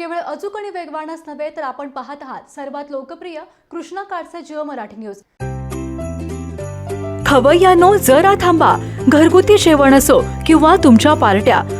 केवळ अचूक आणि वेगवानच नव्हे तर आपण पाहत आहात सर्वात लोकप्रिय कृष्णा काडचे जिओ मराठी न्यूज. खवय्यानो जरा थांबा. घरगुती जेवण असो किंवा तुमच्या पार्ट्या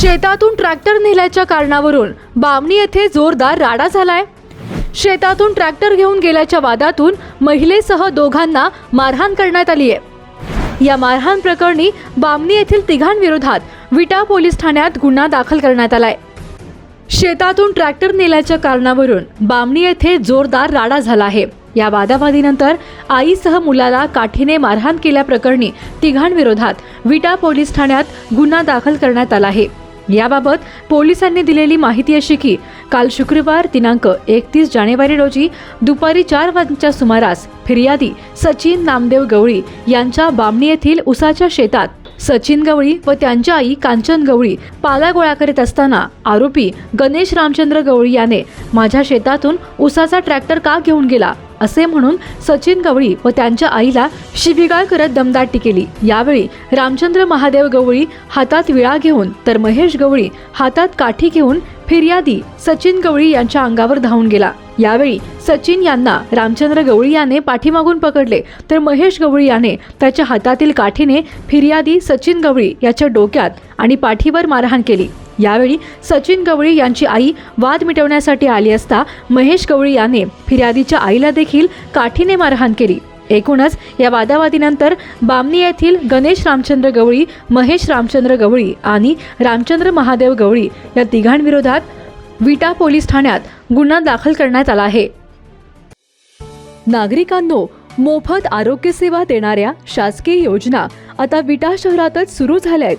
शेतातून ट्रॅक्टर नेल्याच्या कारणावरून बामणी येथे जोरदार राडा झालाय. शेतातून ट्रॅक्टर घेऊन गेल्याच्या वादातून महिलेसह दोघांना मारहाण करण्यात आली आहे या मारहाण प्रकरणी बामणी येथील तिघांविरोधात विटा पोलीस ठाण्यात गुन्हा दाखल करण्यात आलाय. शेतातून ट्रॅक्टर नेल्याच्या कारणावरून बामणी येथे जोरदार राडा झाला आहे. या वादावादीनंतर आईसह मुलाला काठीने मारहाण केल्याप्रकरणी तिघांविरोधात विटा पोलीस ठाण्यात गुन्हा दाखल करण्यात आला आहे. याबाबत पोलिसांनी दिलेली माहिती अशी की काल शुक्रवार दिनांक एकतीस जानेवारी रोजी दुपारी चार वाजच्या सुमारास फिर्यादी सचिन नामदेव गवळी यांच्या बामणी येथील उसाच्या शेतात सचिन गवळी व त्यांच्या आई कांचन गवळी पाला गोळा करीत असताना आरोपी गणेश रामचंद्र गवळी याने माझ्या शेतातून उसाचा ट्रॅक्टर का घेऊन गेला? असे म्हणून सचिन गवळी व त्यांच्या आईला शिवीगाळ करत दमदाटी केली. यावेळी रामचंद्र महादेव गवळी हातात विळा घेऊन तर महेश गवळी हातात काठी घेऊन फिर्यादी सचिन गवळी यांच्या अंगावर धावून गेला. यावेळी सचिन यांना रामचंद्र गवळी याने पाठीमागून पकडले तर महेश गवळी याने त्याच्या हातातील काठीने फिर्यादी सचिन गवळी याच्या डोक्यात आणि पाठीवर मारहाण केली. यावेळी सचिन गवळी यांची आई वाद मिटवण्यासाठी आली असता महेश गवळी याने फिर्यादीच्या आईला देखील काठीने मारहाण केली. एकूणच या वादावादीनंतर बामणी येथील गणेश रामचंद्र गवळी महेश रामचंद्र गवळी आणि रामचंद्र महादेव गवळी या तिघांविरोधात विटा पोलीस ठाण्यात गुन्हा दाखल करण्यात आला आहे. नागरिकांनो मोफत आरोग्य सेवा देणाऱ्या शासकीय योजना आता विटा शहरातच सुरू झाल्या आहेत.